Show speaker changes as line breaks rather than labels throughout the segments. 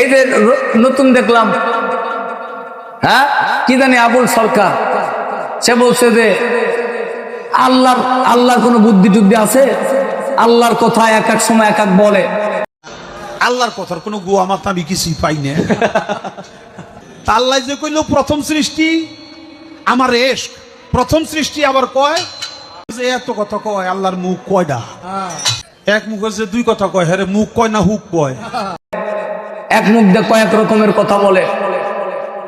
এই যে নতুন দেখলাম। হ্যাঁ? কি জানি আবুল সরকার? সে বলছে যে আল্লাহর আল্লাহর কোনো বুদ্ধি টুদ্ধি আছে? আল্লাহর কথা এক এক সময় এক এক বলে।
আল্লাহর কথার কোনো গোয়া মাথা আমি কিছুই পাই না। তা আল্লাহ যে কইল প্রথম সৃষ্টি আমার রেশ প্রথম সৃষ্টি আবার কয়? যে এত কথা কয় আল্লাহর মুখ কয়ডা? এক মুখের যে দুই কথা কয় হ্যাঁ রে, মুখ কয় না হুক কয়?
এক মুখ দিয়ে কয়েক রকমের কথা বলে।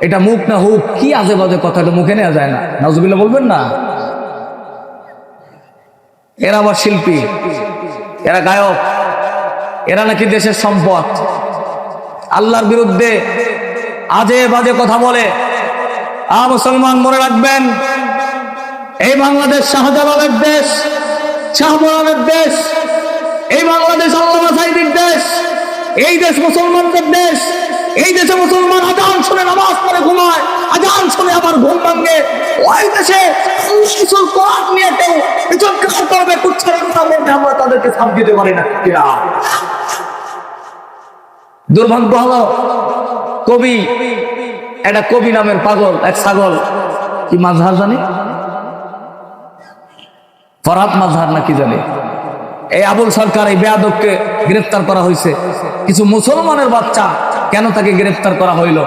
এটা মুখ না হুক, কি আজে বাজে কথা, এটা মুখে নেওয়া যায় না। নাজুবিল্লা বলবেন না? এরা আবার শিল্পী। এরা গায়ক। এরা নাকি দেশের সম্পদ। আল্লাহর বিরুদ্ধে আজে বাজে কথা বলে। আ মুসলমান, মনে রাখবেন, এই বাংলাদেশ শাহজালালের দেশ শাহমরানের দেশ, এই বাংলাদেশ দেশ এই দেশ মুসলমানদের দেশ, এই দেশে মুসলমান আজান শুনে নামাজ পড়ে ঘুমায়, আজান শুনে আমার ঘুম ভাঙে। ওই দেশে আমরা তাদেরকে সাপ দিতে পারি না। দুর্ভাগ্য কবি, একটা কবি নামের পাগল, এক ছাগল। কি মাঝহার জানি? ফরহাদ মাঝহার নাকি জানি? এই আবুল সরকার এই বেয়াদবকে গ্রেফতার করা হয়েছে। কিছু মুসলমানের বাচ্চা কেন তাকে গ্রেফতার করা হইল?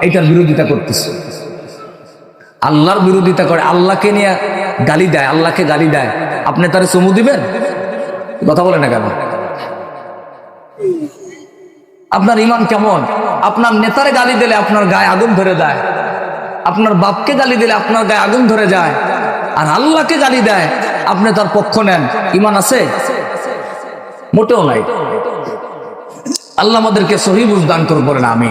এইটার বিরোধিতা করতেছে। আল্লাহর বিরোধিতা করে, আল্লাহকে নিয়ে গালি দেয়, আল্লাহকে গালি দেয়। আপনি তারে চুমু দিবেন? কথা বলে না কেন? আপনার ইমান কেমন? আপনার নেতারে গালি দিলে আপনার গায়ে আগুন ধরে দেয় আপনার বাপকে গালি দিলে আপনার গায়ে আগুন ধরে যায়। আর আল্লাহকে গালি দেয়, আপনি তার পক্ষ নেন। ইমান আছে? মোটেও নাই। আল্লাহ আমাদেরকে সহি বুঝদান দান করব না আমি